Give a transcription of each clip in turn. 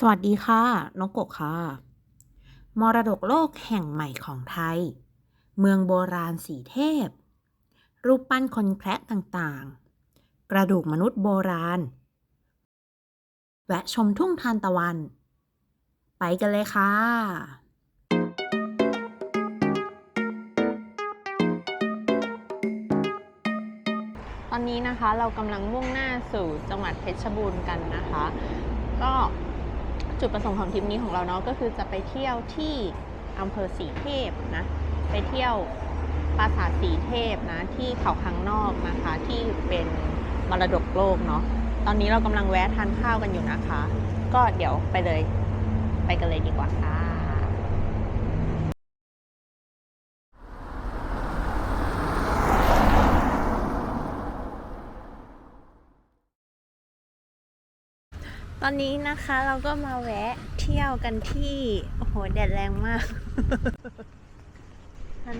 สวัสดีค่ะนกกกค่ะ มรดกโลกแห่งใหม่ของไทย เมืองโบราณสีเทพ รูปปั้นคนแคระต่างๆ กระดูกมนุษย์โบราณ แวะชมทุ่งทานตะวัน ไปกันเลยค่ะตอนนี้นะคะเรากำลังมุ่งหน้าสู่จังหวัดเพชรบูรณ์กันนะคะ ก็ จุดประสงค์ของทริปนี้ของเราเนาะก็คือจะไปเที่ยวที่อำเภอสีเทพนะ ไปเที่ยวปราสาทสีเทพนะ ที่เขาค้างนอกนะคะที่เป็นมรดกโลกเนาะตอนนี้เรากำลังแวะทานข้าวกันอยู่นะคะ ก็เดี๋ยวไปเลย ไปกันเลยดีกว่าค่ะ ตอนนี้นะคะเราก็มาแวะเที่ยวกันที่ โอ้โห แดดแรงมาก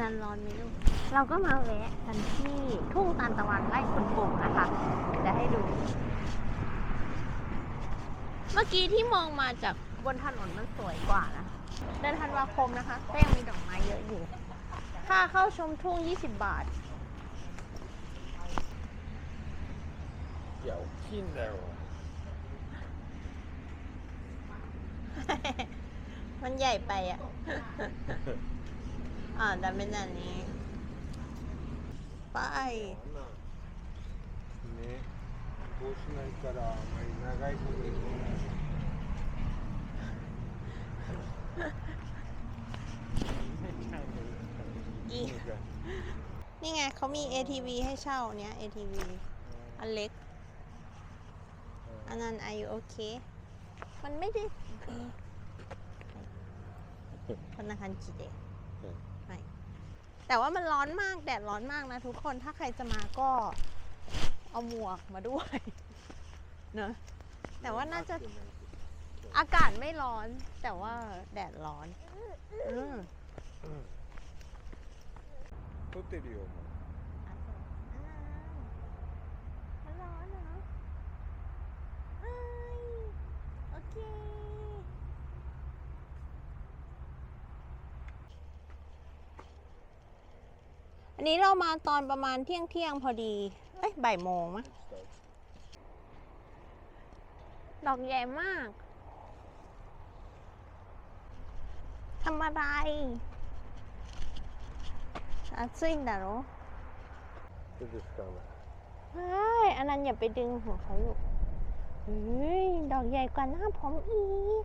นานร้อนไหมลูก เราก็มาแวะกันที่ทุ่งตานตะวันไร่คุณปุ่งนะคะ จะให้ดู เมื่อกี้ที่มองมาจากบนถนนมันสวยกว่านะ เดือนธันวาคมนะคะก็ยังมีดอกไม้เยอะอยู่ ค่าเข้าชมทุ่ง 20 บาท เดี๋ยวขึ้นแล้ว มันใหญ่ไปอ่ะ อ่าแต่เป็นแบบนี้ ไป ね。こうしないから、あまり長いことできない。 อี นี่ไงเขามี ATV ให้เช่าเนี้ย ATV อันเล็ก อันนั้นอายุโอเค มันไม่ได้ คนนาคันจิเดะไม่แต่ว่ามันร้อนมาก แดดร้อนมากนะทุกคน ถ้าใครจะมาก็เอาหมวกมาด้วย เนอะแต่ว่าน่าจะอากาศไม่ร้อน แต่ว่าแดดร้อนอืม 撮ってるよ。もう นนี้เรามาตอนประมาณเที่ยงเที่ยงๆพอดี เอ้ยบ่ายโมงมะดอกใหญ่มาก ทำอะไร暑いんだろ手で使うな。 ใช่อันนั้นอย่าไปดึงหัวเขาลูกเฮ้ย ดอกใหญ่กว่าหน้าผมอีก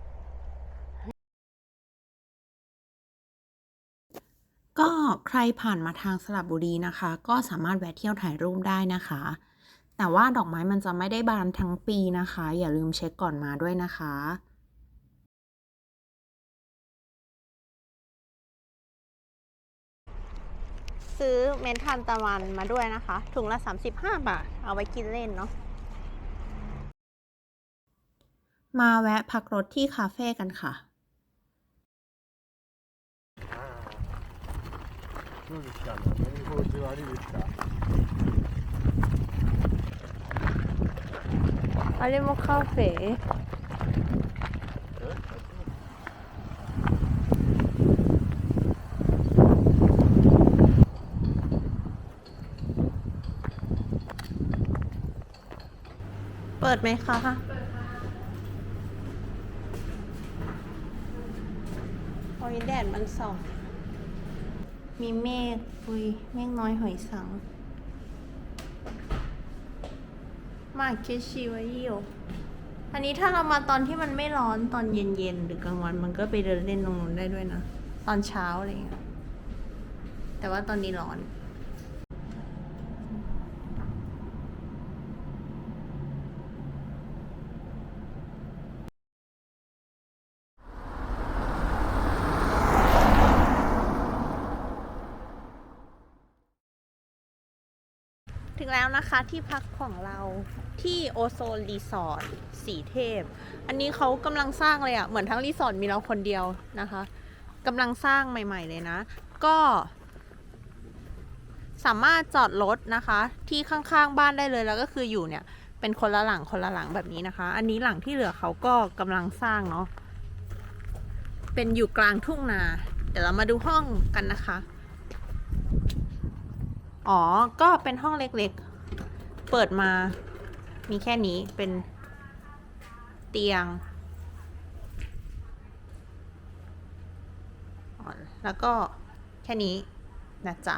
ใครผ่านมาทางสระบุรีนะคะ ก็สามารถแวะเที่ยวถ่ายรูปได้นะคะ แต่ว่าดอกไม้มันจะไม่ได้บานทั้งปีนะคะ อย่าลืมเช็คก่อนมาด้วยนะคะซื้อเม็ดทานตะวันมาด้วยนะคะ ถุงละ 35 บาท เอาไว้กินเล่นเนาะมาแวะพักรถที่คาเฟ่กันค่ะ どうですか。飲み心地悪いですか。あれもカフェเปิดไหมคะ โอ้ยแดดมันส่อง มีเมฆอุยเมฆน้อยหอยสัง มาเคชิวายิโออันนี้ถ้าเรามาตอนที่มันไม่ร้อนตอนเย็นๆหรือกลางวันมันก็ไปเดินเล่นตรงนู้นได้ด้วยนะ ตอนเช้าอะไรเงี้ยแต่ว่าตอนนี้ร้อน แล้วนะคะที่พักของเราที่โอโซนรีสอร์ทสีเทพ อันนี้เขากำลังสร้างเลยอะ่ะ เหมือนทั้งรีสอร์ทมีเราคนเดียวนะคะกำลังสร้างใหม่ ๆ เลยนะ ก็ สามารถจอดรถนะคะ ที่ข้างๆบ้านได้เลยแล้วก็คืออยู่เนี่ย เป็นคนละหลังคนละหลังแบบนี้นะคะ อันนี้หลังที่เหลือเขาก็กำลังสร้างเนาะเป็นอยู่กลางทุ่งนา เดี๋ยวเรามาดูห้องกันนะคะ อ๋อ ก็เป็นห้องเล็กๆ เปิดมา มีแค่นี้เป็นเตียง แล้วก็แค่นี้นะจ๊ะ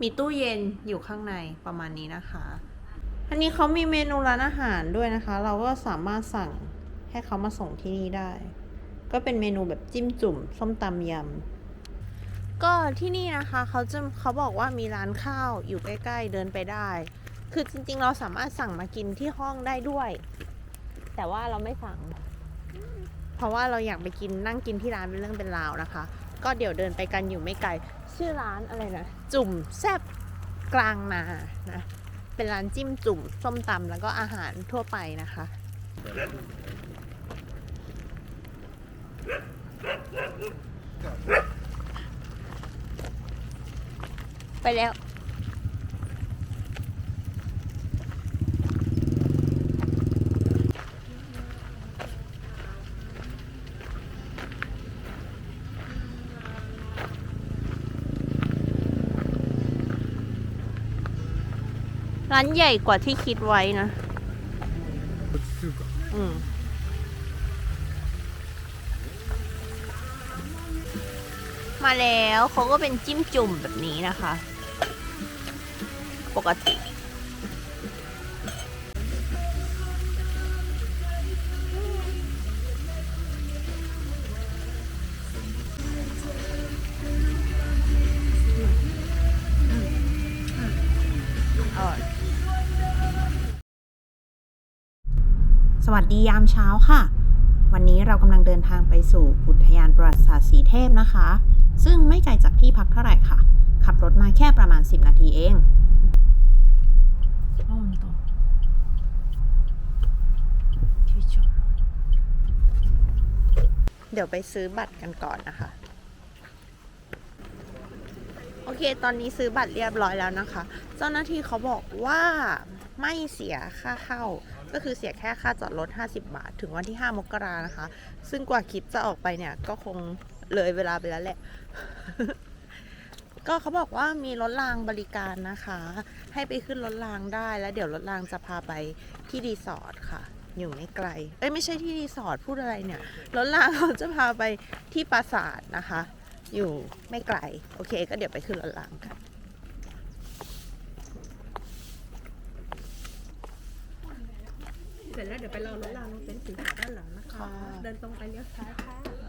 มีตู้เย็นอยู่ข้างในประมาณนี้นะคะ อันนี้เขามีเมนูร้านอาหารด้วยนะคะ เราก็สามารถสั่งให้เขามาส่งที่นี่ได้ ก็เป็นเมนูแบบจิ้มจุ่ม ส้มตำยำ ก็ที่นี่นะคะเขาจะเขาบอกว่ามีร้านข้าวอยู่ใกล้ ๆ เดินไปได้ คือจริง ๆ เราสามารถสั่งมากินที่ห้องได้ด้วย แต่ว่าเราไม่สั่ง เพราะว่าเราอยากไปกินนั่งกินที่ร้านเป็นเรื่องเป็นราวนะคะ ก็เดี๋ยวเดินไปกันอยู่ไม่ไกล ชื่อร้านอะไรนะ จุ่มแซบกลางนานะ เป็นร้านจิ้มจุ่มส้มตำแล้วก็อาหารทั่วไปนะคะ ไปแล้ว ร้านใหญ่กว่าที่คิดไว้นะ อืมมาแล้วเขาก็เป็นจิ้มจุ่มแบบนี้นะคะ ปกติ สวัสดียามเช้าค่ะ วันนี้เรากำลังเดินทางไปสู่อุทยานประวัติศาสตร์สีเทพนะคะ ซึ่งไม่ไกลจากที่พักเท่าไหร่ค่ะ ขับรถมาแค่ประมาณ 10 นาทีเอง เดี๋ยวไปซื้อบัตรกันก่อนนะคะ โอเค ตอนนี้ซื้อบัตรเรียบร้อยแล้วนะคะ เจ้าหน้าที่เขาบอกว่าไม่เสียค่าเข้า ก็คือเสียแค่ค่าจอดรถ 50 บาท ถึงวันที่ 5 มกรานะคะ ซึ่งกว่าคลิปจะออกไปเนี่ย ก็คงเลยเวลาไปแล้วแหละ ก็เขาบอกว่ามีรถรางบริการนะคะ ให้ไปขึ้นรถรางได้แล้วเดี๋ยวรถรางจะพาไปที่รีสอร์ทค่ะ อยู่ไม่ไกล เอ้ยไม่ใช่ที่รีสอร์ทพูดอะไรเนี่ยรถรางเขาจะพาไปที่ปราสาทนะคะ อยู่ไม่ไกล โอเค ก็เดี๋ยวไปขึ้นรถรางกันเสร็จแล้วเดี๋ยวไปรอรถรางเป็นสีขาวด้านหลังนะคะค่ะเดินตรงไปเลี้ยวซ้ายค่ะ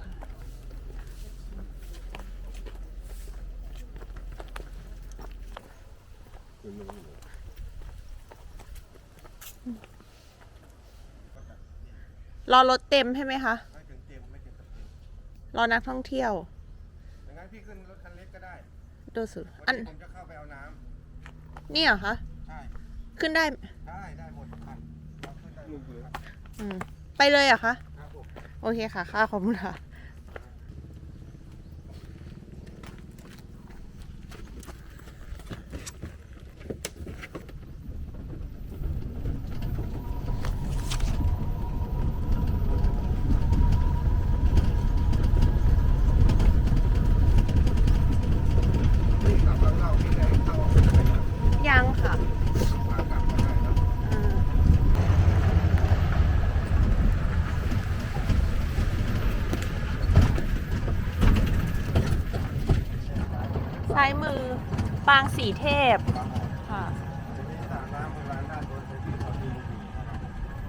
รอรถเต็มใช่ไหมคะ ไม่ถึงเต็มไม่ถึงกับเต็มรอนักท่องเที่ยว ดังนั้นพี่ขึ้นรถคันเล็กก็ได้ดูสุดวัอันนนี้ผมจะเข้าไปเอาน้ำนี่เหรอคะ ใช่ขึ้นได้ได้ได้หมดทุกคันเราขึ้นได้หมดเลยอืมไปเลยเหรอคะ ครับผม โอเคค่ะ ค่าขอบคุณค่ะ นี่กลับมาเข้าที่ไหนเข้าออกไปไหนครับ ยังค่ะ ขากลับก็ได้ครับ อืมซ้ายมือ ปางสีเทพค่ะ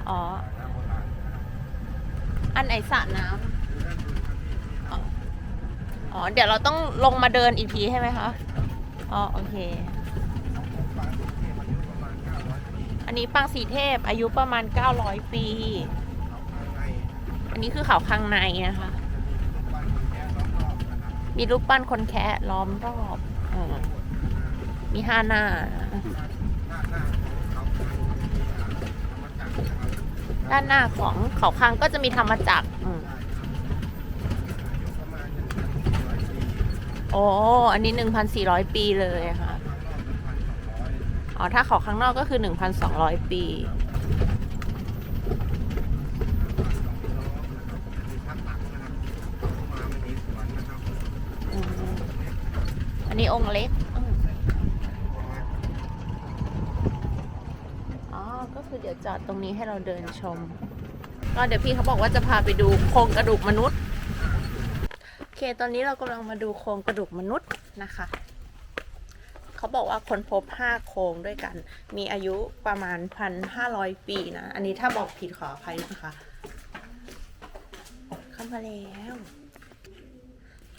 อ๋อ อันไหนสระน้ำอ๋อ เดี๋ยวเราต้องลงมาเดินอีพีใช่ไหมคะ อ๋อ โอเค อันนี้ปางสีเทพอายุประมาณ 900 ปี อันนี้คือเขาข้างในนะคะ มีรูปปั้นคนแคะล้อมรอบ มีห้าหน้า ด้านหน้าของเขาคางก็จะมีธรรมจักรโอ้อันนี้หนึ่งพันสี่ร้อยปีเลยค่ะ อ๋อ ถ้าเขาข้างนอกก็คือหนึ่งพันสองร้อยปี อันนี้องค์เล็ก คือเดี๋ยวจอดตรงนี้ให้เราเดินชม ก็เดี๋ยวพี่เขาบอกว่าจะพาไปดูโครงกระดูกมนุษย์โอเคตอนนี้เรากำลังมาดูโครงกระดูกมนุษย์นะคะ เขาบอกว่าค้นพบ 5 โครงด้วยกัน มีอายุประมาณ 1,500 ปีนะ อันนี้ถ้าบอกผิดขออภัยนะคะ เข้ามาแล้ว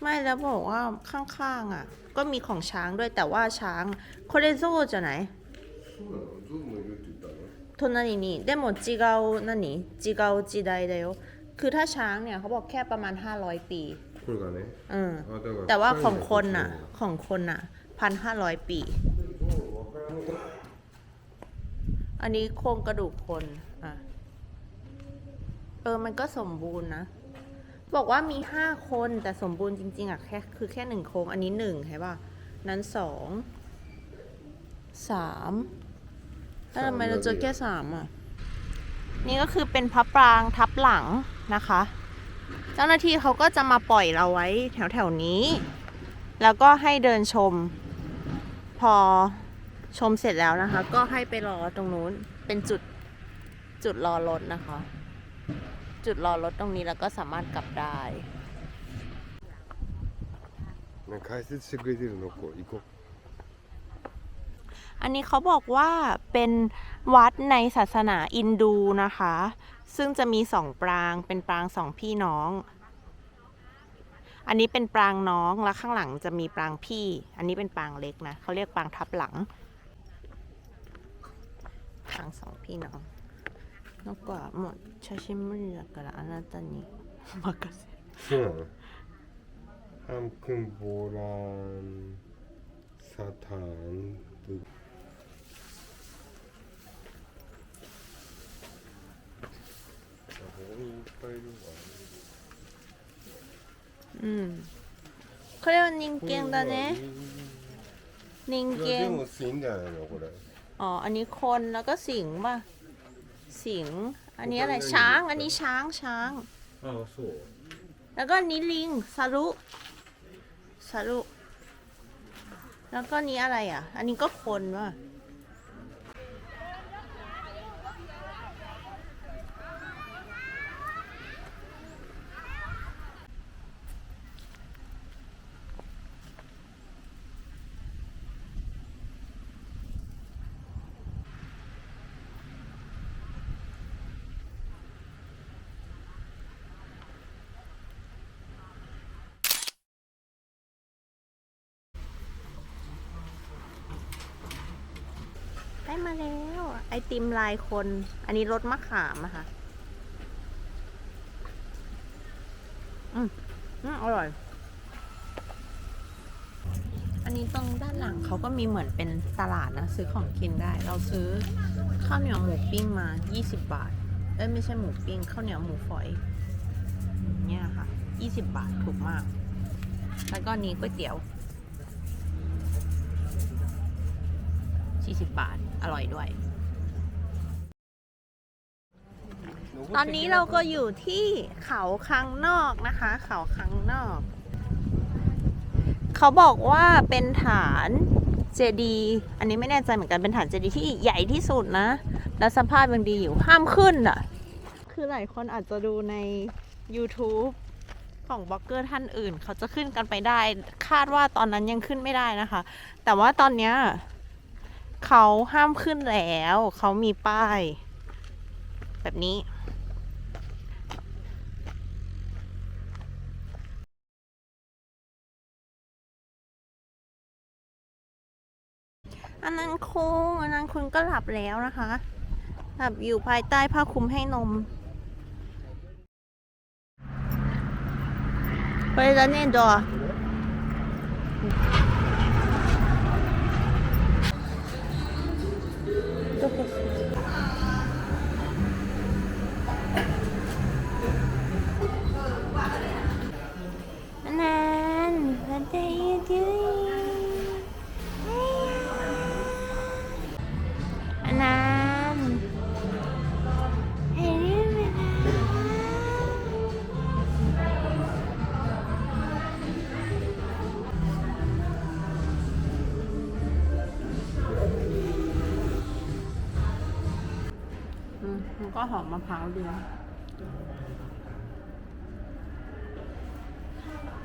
ไม่แล้วบอกว่าข้างๆอะ ก็มีของช้างด้วยแต่ว่าช้างโคเรโซจะไหน 隣にでも違う何違う時代だよคือถ้าช้างเนี่ยเขาบอกแค่ประมาณ 500 ปี これがね อืม あだから แต่ว่าของคนน่ะ そう ของคนน่ะพันห้าร้อยปี わからんか อันนี้โครงกระดูกคนอ่ะเออมันก็สมบูรณ์นะ บอกว่ามีห้าคนแต่สมบูรณ์จริง ๆอ่ะแค่คือแค่หนึ่งโครงอันนี้หนึ่งใช่ป่ะ นั้นสองสาม แล้วทำไมเราเจอแค่สามอ่ะ นี่ก็คือเป็นพระปรางทับหลังนะคะ เจ้าหน้าที่เขาก็จะมาปล่อยเราไว้แถวแถวๆนี้ แล้วก็ให้เดินชม พอชมเสร็จแล้วนะคะ ก็ให้ไปรอตรงนู้นเป็นจุดจุดรอรถนะคะ จุดรอรถตรงนี้แล้วก็สามารถกลับได้ ね解説してくれてるのこう行こ อันนี้เขาบอกว่าเป็นวัดในศาสนาอินดูนะคะ ซึ่งจะมีสองปรางเป็นปรางสองพี่น้อง อันนี้เป็นปรางน้องแล้วข้างหลังจะมีปรางพี่ อันนี้เป็นปรางเล็กนะเขาเรียกปรางทับหลังปรางสองพี่น้องนกว่าหมดชาชิมุริกระอนาตานิมากาเซฮัมคุมโบราณสถาน これは人間だね人いやで間も死んじゃないのこれ อ๋อ อันนี้คนแล้วก็สิงป่ะ สิง อันนี้อะไร ช้าง อันนี้ช้าง ช้าง ああそう แล้วก็อันนี้ลิงซารุซารุ แล้วก็นี้อะไรอ่ะ อันนี้ก็คนว่ะ มาแล้ว ไอติมลายคน อันนี้รสมะขามอะค่ะ อืมอืมอร่อย อันนี้ตรงด้านหลังเขาก็มีเหมือนเป็นตลาดนะ ซื้อของกินได้ เราซื้อข้าวเหนียวหมูปิ้งมา 20 บาท เอ้ยไม่ใช่หมูปิ้งข้าวเหนียวหมูฝอย เนี่ยค่ะ 20 บาทถูกมาก แล้วก็นนี้ก๋วยเตี๋ยว 40 บาท อร่อยด้วย ตอนนี้เราก็อยู่ที่เขาคังนอกนะคะ เขาคังนอก เขาบอกว่าเป็นฐานเจดีย์อันนี้ไม่แน่ใจเหมือนกันเป็นฐานเจดีย์ที่ใหญ่ที่สุดนะ แล้วสภาพยังดีอยู่ห้ามขึ้นอะ คือหลายคนอาจจะดูใน YouTube ของบล็อกเกอร์ท่านอื่น เขาจะขึ้นกันไปได้ คาดว่าตอนนั้นยังขึ้นไม่ได้นะคะ แต่ว่าตอนเนี้ย เขาห้ามขึ้นแล้ว เขามีป้าย แบบนี้ อันนั้นคุณอันนั้นคุณก็หลับแล้วนะคะ หลับอยู่ภายใต้ผ้าคลุมให้นมไปแล้วเนี่ยดอ นนั้น What are you doing? ก็หอมมะพร้าวดี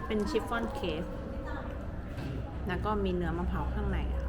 เป็นชิฟฟ่อนเค้กแล้วก็มีเนื้อมะพร้าวข้างในอะ